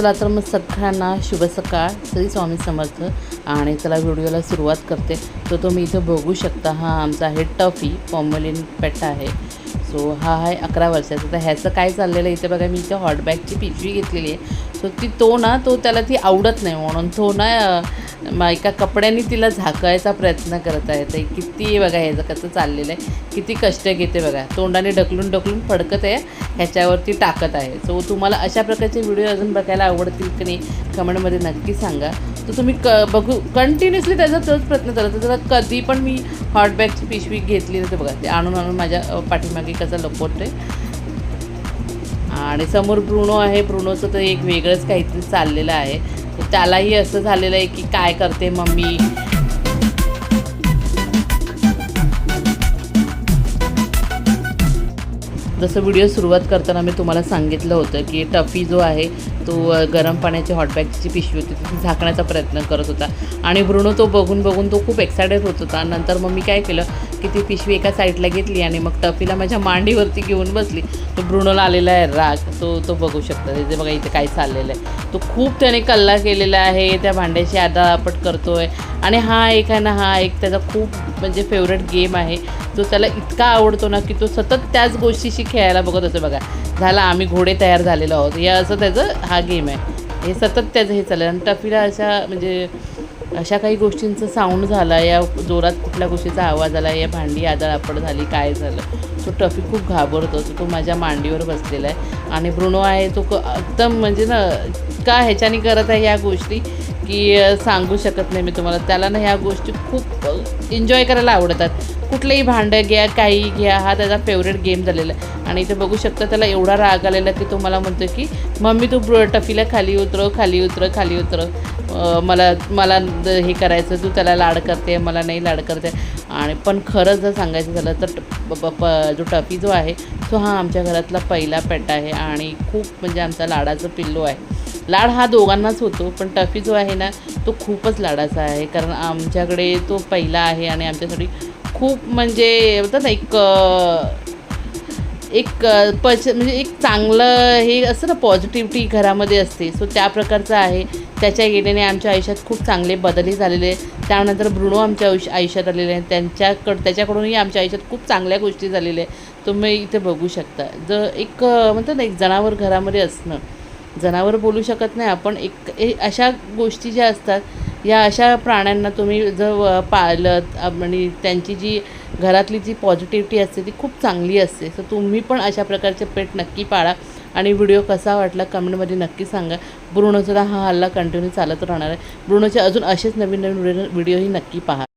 चला तर मग सगळ्यांना शुभ सकाळ श्री स्वामी समर्थ. आणि चला व्हिडिओला सुरुवात करते. तर तुम्ही इथं बघू शकता हा आमचा आहे टफी फॉर्मलिन पेट आहे. सो हा आहे अकरा वर्षाचा. तर ह्याचं काय चाललेलं आहे? इथे बघा मी इथे हॉटबॅगची पिशवी घेतलेली आहे. सो ती तो ना तो त्याला ती आवडत नाही म्हणून तो ना म एका कपड्याने तिला झाकायचा प्रयत्न करत आहे. तर किती बघा ह्याचं कसं चाललेलं आहे. किती कष्ट घेते बघा. तोंडाने ढकलून ढकलून फडकत आहे. ह्याच्यावरती टाकत आहे. सो तुम्हाला अशा प्रकारचे व्हिडिओ अजून बघायला आवडतील की नाही कमेंटमध्ये नक्की सांगा. तर तुम्ही क बघू कंटिन्युअसली त्याचा तोच प्रयत्न करत तर कधी पण मी हॉटबॅगची पिशवी घेतली तर बघा. ते आणून आणून माझ्या पाठीमागे पाठीमागे कसं आहे आणि समोर ब्रुणो आहे. ब्रुणोचं तर एक वेगळंच काहीतरी चाललेलं आहे. तर त्यालाही असं झालेलं आहे की काय करते मम्मी? जसं व्हिडिओ सुरुवात करताना मी तुम्हाला सांगितलं होतं की टफी जो आहे तो गरम पाण्याची हॉटबॅगची पिशवी होती ती झाकण्याचा प्रयत्न करत होता. आणि ब्रुनो तो बघून बघून तो खूप एक्सायटेड होत होता. नंतर मग मी काय केलं की ती पिशवी एका साईडला घेतली आणि मग टफीला माझ्या मांडीवरती घेऊन बसली. तो ब्रुनोला आलेला आहे राग. तो तो बघू शकता. तिथे बघा इथे काय चाललेलं आहे. तो खूप त्याने कल्ला केलेला आहे त्या भांड्याची आदापट आहे आणि हा एक आहे ना हा एक त्याचा खूप म्हणजे फेवरेट गेम आहे. तो त्याला इतका आवडतो ना की तो सतत त्याच गोष्टीशी खेळायला बघत असतो बघा. झाला आम्ही घोडे तयार झालेलो आहोत. या असं त्याचं हा गेम आहे. हे सतत त्याचं हे चाललं आणि टफीला अशा म्हणजे अशा काही गोष्टींचं साऊंड झाला या जोरात कुठल्या गोष्टीचा आवाज आला या भांडी आदळापड झाली काय झालं तो टफी खूप घाबरतो तो तो माझ्या मांडीवर बसलेला आहे. आणि ब्रुनो आहे तो एकदम म्हणजे ना का ह्याच्याने करत आहे या गोष्टी? की सांगू शकत नाही मी तुम्हाला. त्याला ना ह्या गोष्टी खूप एन्जॉय करायला आवडतात. कुठलंही भांडं घ्या काही घ्या हा त्याचा फेवरेट गेम झालेला आहे. आणि इथे बघू शकता त्याला एवढा राग आलेला की तुम्हाला म्हणतो की मम्मी तू टफीला खाली उतरव खाली उतर खाली उतर मला मला हे करायचं तू त्याला लाड करते मला नाही लाड करते. आणि पण खरंच जर सांगायचं झालं तर ट- प- जो टफी जो आहे तो हा आमच्या घरातला पहिला पेट आहे. आणि खूप म्हणजे आमचा लाडाचं पिल्लू आहे. लाड हा दोघांनाच होतो पण टफी जो आहे ना तो खूपच लाडाचा आहे. कारण आमच्याकडे तो पहिला आहे आणि आमच्यासाठी खूप म्हणजे म्हणतात ना एक एक पच म्हणजे एक चांगलं हे असतं ना पॉझिटिव्हिटी घरामध्ये असते. सो त्या प्रकारचं आहे. त्याच्या गेल्याने आमच्या आयुष्यात खूप चांगले बदलही झालेले आहे त्यानंतर ब्रुणो आमच्या आयुष्य आयुष्यात आलेले आहे त्यांच्याकड त्याच्याकडूनही आमच्या आयुष्यात खूप चांगल्या गोष्टी झालेल्या आहेत. तुम्ही इथे बघू शकता. जर एक म्हणतात ना एक जनावर घरामध्ये असणं जनावर बोलू शकत नाही. आपण एक ए- अशा गोष्टी ज्या असतात या अशा प्राण्यांना तुम्ही जर पाळलं आणि त्यांची जी घरातली जी पॉझिटिव्हिटी असते ती खूप चांगली असते. तर तुम्ही पण अशा प्रकारचे पेट नक्की पाळा. आणि व्हिडिओ कसा वाटला कमेंटमध्ये नक्की सांगा. ब्रुणोचा हा हल्ला कंटिन्यू चालत राहणार आहे. ब्रुणोचे अजून असेच नवीन नवीन व्हिडिओ व्हिडिओही नक्की पहा.